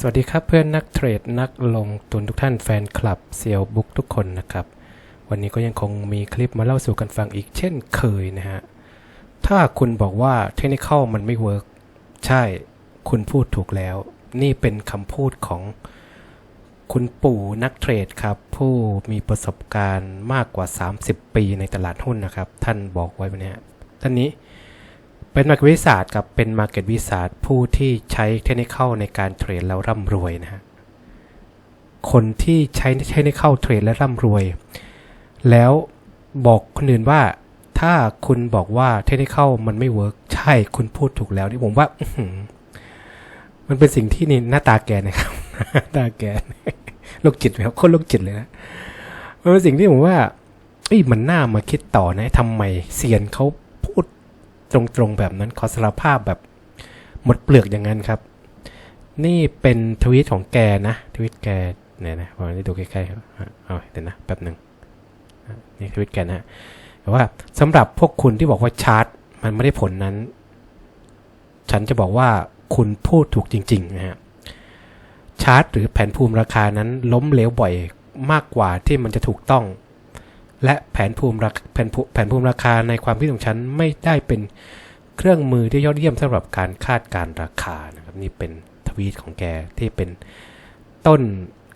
สวัสดีครับเพื่อนนักเทรดนักลงทุนทุกท่านแฟนคลับเซียวบุ๊กทุกคนนะครับ วันนี้ก็ยังคงมีคลิปมาเล่าสู่กันฟังอีกเช่นเคยนะฮะ ถ้าคุณบอกว่าเทคนิคมันไม่เวิร์กใช่คุณพูดถูกแล้ว นี่เป็นคำพูดของคุณปู่นักเทรดครับ ผู้มีประสบการณ์มากกว่า 30 ปีในตลาดหุ้นนะครับ ท่านบอกไว้วันนี้ฮะท่านนี้ เป็นมาร์เก็ตวิสาสกับเป็นมาร์เก็ตวิสาสผู้ที่ใช้เทคนิคในการเทรดแล้วร่ำรวยนะฮะคนที่ใช้เทคนิคเทรดและร่ำรวย แล้วบอกคนอื่นว่า ถ้าคุณบอกว่าเทคนิคมันไม่เวิร์กใช่คุณพูดถูกแล้วนี่ผมว่ามันเป็นสิ่งที่นี่หน้าตาแกนะครับหน้าตาแกโรคจิตไหมครับโคตรโรคจิตเลยนะมันเป็นสิ่งที่ผมว่าเอ้ยมันน่ามาคิดต่อนะทำไมเซียนเขา ตรงๆแบบนั้นขอสารภาพแบบหมดเปลือกอย่างนั้นครับ นี่เป็นทวีตของแกนะทวีตแกเนี่ยนะผมจะดูใกล้ๆครับเอาเดี๋ยวนะแป๊บหนึ่งนี่ทวีตแกนะฮะแต่ว่าสำหรับพวกคุณที่บอกว่าชาร์ตมันไม่ได้ผลนั้น ฉันจะบอกว่าคุณพูดถูกจริงๆนะฮะชาร์ตหรือแผนภูมิราคานั้นล้มเหลวบ่อยมากกว่าที่มันจะถูกต้อง และแผนภูมิราแผนภูแผนภูมิราคาในความคิดของฉันไม่ได้เป็นเครื่องมือที่ยอดเยี่ยมสำหรับการคาดการราคานะครับนี่เป็นทวีตของแกที่เป็นต้น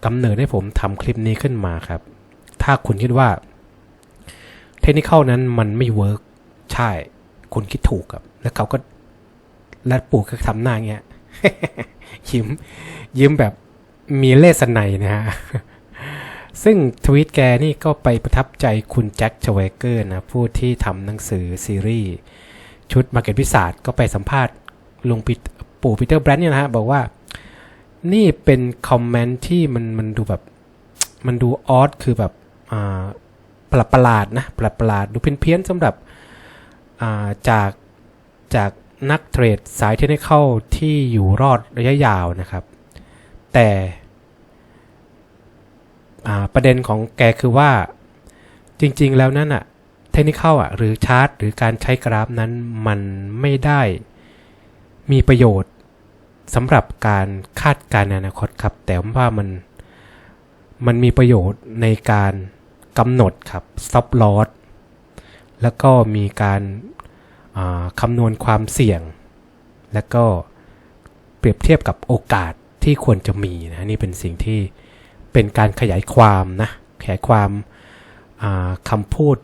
กำเนิดให้ผมทำคลิปนี้ขึ้นมาครับ ถ้าคุณคิดว่า เทคนิคนั้นมันไม่เวิร์กใช่ คุณคิดถูกครับ แล้วเขาก็และปู่ก็ทำหน้าเงี้ยยิ้ม ยิ้มแบบมีเลสไนนะฮะ ซึ่งทวีตแกนี่ก็ไปประทับใจคุณแจ็คชเวเกอร์นะผู้ที่ทำหนังสือซีรีส์ชุดมาเก็ตวิสาสก็ไปสัมภาษณ์ลุงปิปู่ปีเตอร์แบรนด์เนี่ยนะฮะ บอกว่านี่เป็นคอมเมนต์ที่มันมันดูแบบ มันดูออสคือแบบประประหลาดนะประประหลาดดูเพี้ยนๆสำหรับาจากจากนักเทรดสายเทคนิคที่อยู่รอดระยะยาวนะครับ แต่ ประเด็นของแกคือว่าจริงๆแล้วนั่นอะเทคนิคอะหรือชาร์ตหรือการใช้กราฟนั้นมันไม่ได้มีประโยชน์สำหรับการคาดการณ์อนาคตครับ แต่ว่ามันมันมีประโยชน์ในการกำหนดครับ stop loss แล้วก็มีการคำนวณความเสี่ยง และก็เปรียบเทียบกับโอกาสที่ควรจะมีนะนี่เป็นสิ่งที่ เป็นการขยายความนะ ขยายความคำพูด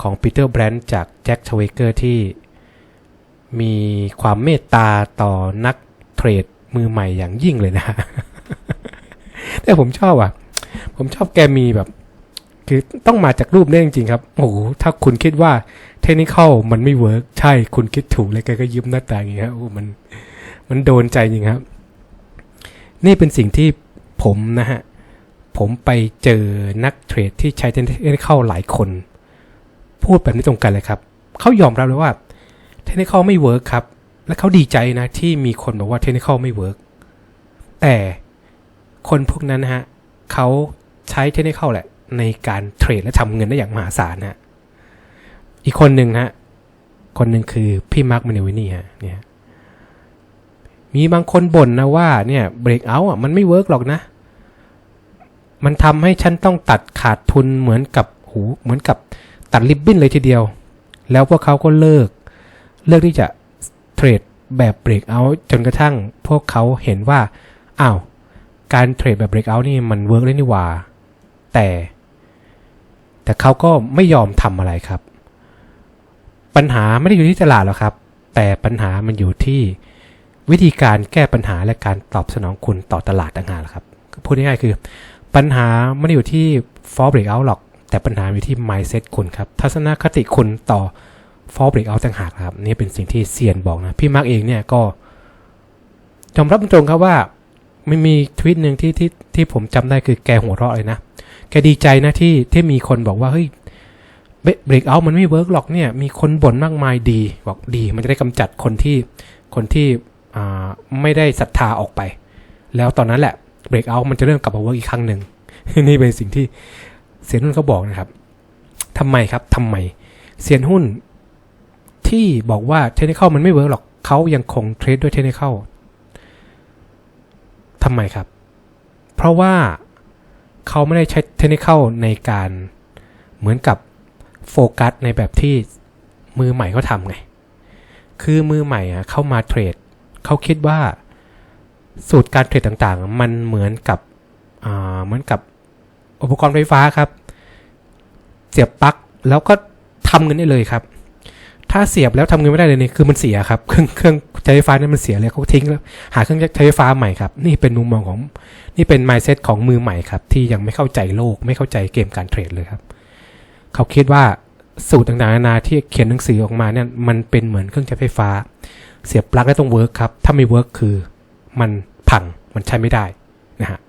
ของปีเตอร์แบรนด์จากแจ็คชเวเกอร์ที่มีความเมตตาต่อนักเทรดมือใหม่อย่างยิ่งเลยนะ แต่ผมชอบอะ ผมชอบแกมีแบบ คือต้องมาจากรูปนี้จริงๆครับ โอ้โห ถ้าคุณคิดว่าเทคนิคมันไม่เวิร์กใช่ คุณคิดถูกเลยแกก็ยิ้มหน้าตาอย่างเงี้ยโอ้มัน มันโดนใจจริงครับ นี่เป็นสิ่งที่ผมนะฮะ ผมไปเจอนักเทรดที่ใช้เทคนิคหลายคน พูดแบบนี้ตรงกันเลยครับเขายอมรับเลยว่าเทคนิคไม่เวิร์กครับ และเขาดีใจนะที่มีคนบอกว่าเทคนิคไม่เวิร์กแต่คนพวกนั้นฮะเขาใช้เทคนิคแหละ ในการเทรดและทำเงินได้อย่างมหาศาลนะอีกคนหนึ่งฮะคนหนึ่งคือพี่มาร์คมาเนวินี่ฮะเนี่ยมีบางคนบ่นนะว่าเนี่ยเบรกเอาท์อะมันไม่เวิร์กหรอกนะ มันทำให้ฉันต้องตัดขาดทุนเหมือนกับหูเหมือนกับตัดริบบิ้นเลยทีเดียว แล้วพวกเขาก็เลิก เลิกที่จะเทรดแบบเบรกเอาท์จนกระทั่งพวกเขาเห็นว่าอ้าวการเทรดแบบเบรกเอาท์นี่มันเวิร์กเลยนี่ว่า แต่ แต่เขาก็ไม่ยอมทำอะไรครับ ปัญหาไม่ได้อยู่ที่ตลาดหรอกครับ แต่ปัญหามันอยู่ที่วิธีการแก้ปัญหาและการตอบสนองคุณต่อตลาดต่างหากครับพูดง่ายๆคือ ปัญหาไม่ได้อยู่ที่ fall breakout หรอก แต่ปัญหาอยู่ที่ mindset คุณครับ ทัศนคติคุณต่อ fall breakout ต่างหากครับ นี่เป็นสิ่งที่เซียนบอกนะ พี่มาร์กเองเนี่ยก็ยอมรับตรงครับว่าไม่มีทวิตหนึ่งที่ที่ที่ผมจำได้คือแกหัวเราะเลยนะ แกดีใจนะที่ที่มีคนบอกว่าเฮ้ยเบรกเอาท์มันไม่เวิร์กหรอกเนี่ย มีคนบ่นมากมายดีบอกดี มันจะได้กำจัดคนที่คนที่ไม่ได้ศรัทธาออกไป แล้วตอนนั้นแหละ เบรกเอาท์มันจะเริ่มกลับมาเวิร์กอีกครั้งหนึ่งนี่เป็นสิ่งที่เซียนหุ้นเขาบอกนะครับทำไมครับทำไมเซียนหุ้นที่บอกว่าเทคนิคมันไม่เวิร์กหรอกเขายังคงเทรดด้วยเทคนิคทำไมครับ เพราะว่าเขาไม่ได้ใช้เทคนิคในการเหมือนกับโฟกัสในแบบที่มือใหม่เขาทำไง คือมือใหม่อะเข้ามาเทรดเขาคิดว่า สูตรการเทรดต่างๆ มันเหมือนกับอ่าเหมือนกับอุปกรณ์ไฟฟ้าครับ เสียบปลั๊กแล้วก็ทำเงินได้เลยครับ ถ้าเสียบแล้วทำเงินไม่ได้เลยนี่คือมันเสียครับ เครื่องเครื่องใช้ไฟฟ้านี่มันเสียเลยเขาทิ้งแล้วหาเครื่องใช้ไฟฟ้าใหม่ครับ นี่เป็นมุมมองของนี่เป็น mindset ของมือใหม่ครับ ที่ยังไม่เข้าใจโลก ไม่เข้าใจเกมการเทรดเลยครับ เขาคิดว่าสูตรต่างๆนานาที่เขียนหนังสือออกมาเนี่ยมันเป็นเหมือนเครื่องใช้ไฟฟ้า เสียบปลั๊กแล้วต้องเวิร์กครับ ถ้าไม่เวิร์กคือ มันพังมันใช้ไม่ได้นะฮะ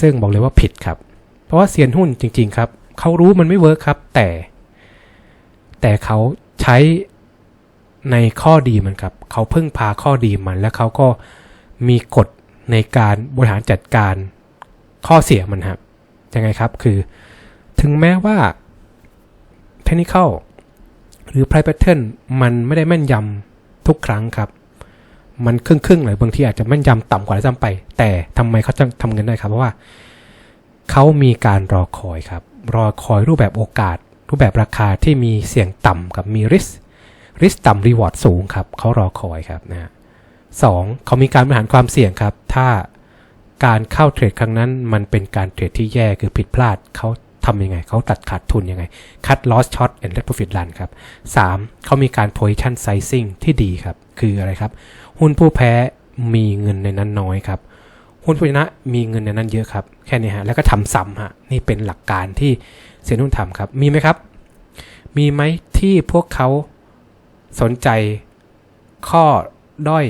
ซึ่งบอกเลยว่าผิดครับ เพราะว่าเซียนหุ้นจริง ๆ ครับเขารู้มันไม่เวิร์กครับ แต่ แต่เขาใช้ในข้อดีมันครับเขาพึ่งพาข้อดีมัน แล้วเขาก็มีกฎในการบริหารจัดการข้อเสียมันครับยังไงครับคือ ถึงแม้ว่าเทคนิคหรือ price pattern มันไม่ได้แม่นยำทุกครั้งครับ มันครึ่งๆเลยบางทีอาจจะแม่นยำต่ำกว่าด้วยซ้ำไป แต่ทำไมเขาจะทำเงินได้ครับเพราะว่าเขามีการรอคอยครับ รอคอยรูปแบบโอกาส รูปแบบราคาที่มีเสี่ยงต่ำกับมี risk risk ต่ำ reward สูงครับเขารอคอยครับนะฮะสองเขามีการบริหารความเสี่ยงครับ ถ้าการเข้าเทรดครั้งนั้นมันเป็นการเทรดที่แย่คือผิดพลาดเขาทำยังไงเขาตัดขาดทุนยังไง cut loss short and let profit run ครับ 3. เขามีการ position sizing ที่ดีครับ คืออะไรครับ หุ้นผู้แพ้มีเงินในนั้นน้อยครับ หุ้นผู้ชนะมีเงินในนั้นเยอะครับ แค่นี้ฮะ แล้วก็ทำซ้ำฮะ นี่เป็นหลักการที่เซียนหุ้นทำครับ มีไหมครับ มีไหมที่พวกเขาสนใจข้อด้อย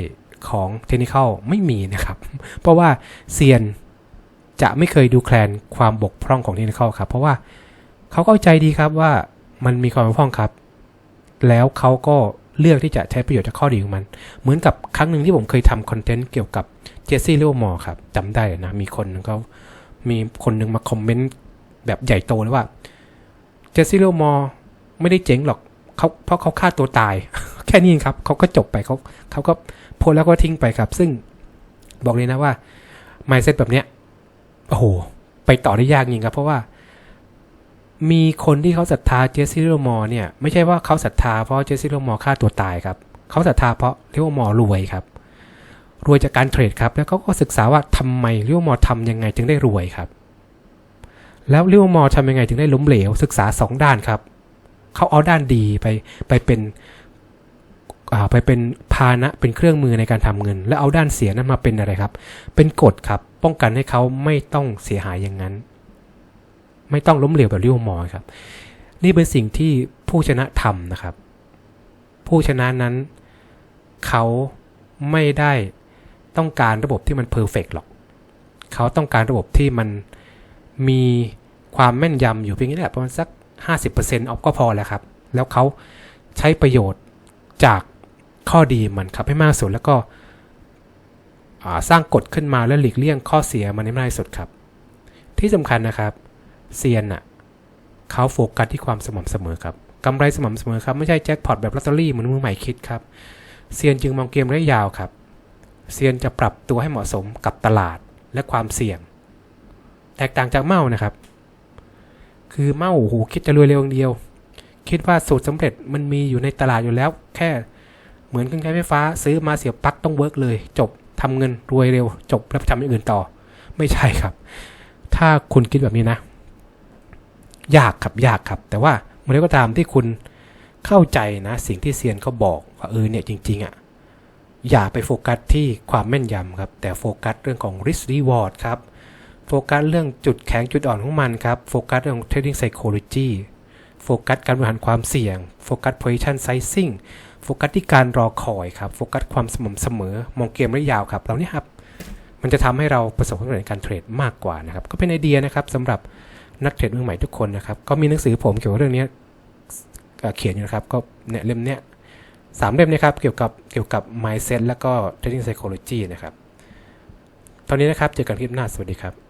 ของเทคนิคไม่มีนะครับ เพราะว่าเซียนจะไม่เคยดูแคลนความบกพร่องของเทคนิคครับ เพราะว่าเขาเข้าใจดีครับว่ามันมีความบกพร่องครับ แล้วเขาก็ เลือกที่จะใช้ประโยชน์จากข้อดีของมัน เหมือนกับครั้งหนึ่งที่ผมเคยทำคอนเทนต์เกี่ยวกับเจสซี่เลวมอร์ครับจำได้นะมีคนนึงเขามีคนหนึ่งมาคอมเมนต์แบบใหญ่โตเลยว่าเจสซี่เลวมอร์ไม่ได้เจ๋งหรอกเขาเพราะเขาฆ่าตัวตาย แค่นี้ครับเขาก็จบไปเขาเขาก็โพสแล้วก็ทิ้งไปครับ ซึ่งบอกเลยนะว่า mindset แบบเนี้ยโอ้โหไปต่อได้ยากจริงครับ เพราะว่า มีคนที่เขาศรัทธาเจสซี่โรมอร์เนี่ยไม่ใช่ว่าเขาศรัทธาเพราะเจสซี่โรมอร์ฆ่าตัวตายครับเขาศรัทธาเพราะเรียกว่ามอร์รวยครับ รวยจากการเทรดครับ แล้วเขาก็ศึกษาว่าทำไมเรียกว่ามอร์ทำยังไงถึงได้รวยครับ แล้วเรียกว่ามอร์ทำยังไงถึงได้ล้มเหลว ศึกษาสองด้านครับเขาเอาด้านดีไปไปเป็นไปเป็นพานะเป็นเครื่องมือในการทำเงิน แล้วเอาด้านเสียนั้นมาเป็นอะไรครับ เป็นกฎครับ ป้องกันให้เขาไม่ต้องเสียหายอย่างนั้น ไม่ต้องล้มเหลวแบบริวมอครับ นี่เป็นสิ่งที่ผู้ชนะทำนะครับ ผู้ชนะนั้น เขาไม่ได้ต้องการระบบที่มันเพอร์เฟกหรอก เขาต้องการระบบที่มันมีความแม่นยำอยู่เพียงนี้แหละประมาณสัก 50%ออฟก็พอแล้วครับ แล้วเขาใช้ประโยชน์จากข้อดีมันครับให้มากสุดแล้วก็สร้างกฎขึ้นมาและหลีกเลี่ยงข้อเสียมันให้มากที่สุดครับ ที่สำคัญนะครับ เซียนอะเขาโฟกัสที่ความสม่ำเสมอครับกำไรสม่ำเสมอครับ ไม่ใช่แจ็คพอตแบบลอตเตอรี่เหมือนมือใหม่คิดครับเซียนจึงมองเกมระยะยาวครับเซียนจะปรับตัวให้เหมาะสมกับตลาดและความเสี่ยง แตกต่างจากเมานะครับ คือเมาโอ้โหคิดจะรวยเร็วอย่างเดียว คิดว่าสูตรสำเร็จมันมีอยู่ในตลาดอยู่แล้ว แค่เหมือนเครื่องใช้ไฟฟ้า ซื้อมาเสียบปลั๊กต้องเวิร์กเลย จบทำเงินรวยเร็ว จบแล้วทำอย่างอื่นต่อ ไม่ใช่ครับ ถ้าคุณคิดแบบนี้นะ ยากครับยากครับ แต่ว่าเมื่อไรก็ตามที่คุณเข้าใจนะ สิ่งที่เซียนเขาบอกว่าเออเนี่ยจริง ๆอะ่ะอย่าไปโฟกัสที่ความแม่นยำครับ แต่โฟกัสเรื่องของ risk reward ครับโฟกัสเรื่องจุดแข็งจุดอ่อนของมันครับโฟกัสเรื่อง trading psychology โฟกัสการบริหารความเสี่ยงโฟกัส position sizing โฟกัสที่การรอคอยครับโฟกัสความสม่ำเสมอมองเกมระยะยาวครับเหล่านี้ครับ มันจะทำให้เราประสบความสำเร็จในการเทรดมากกว่านะครับ ก็เป็นไอเดียนะครับสำหรับ นักเทรดมือใหม่ทุกคนนะครับ ก็มีหนังสือผมเกี่ยวกับเรื่องนี้เขียนอยู่นะครับ ก็เนี่ยเล่มเนี้ยสามเล่มนะครับ เกี่ยวกับเกี่ยวกับ mindset แล้วก็ trading psychology นะครับ ตอนนี้นะครับ เจอกันคลิปหน้า สวัสดีครับ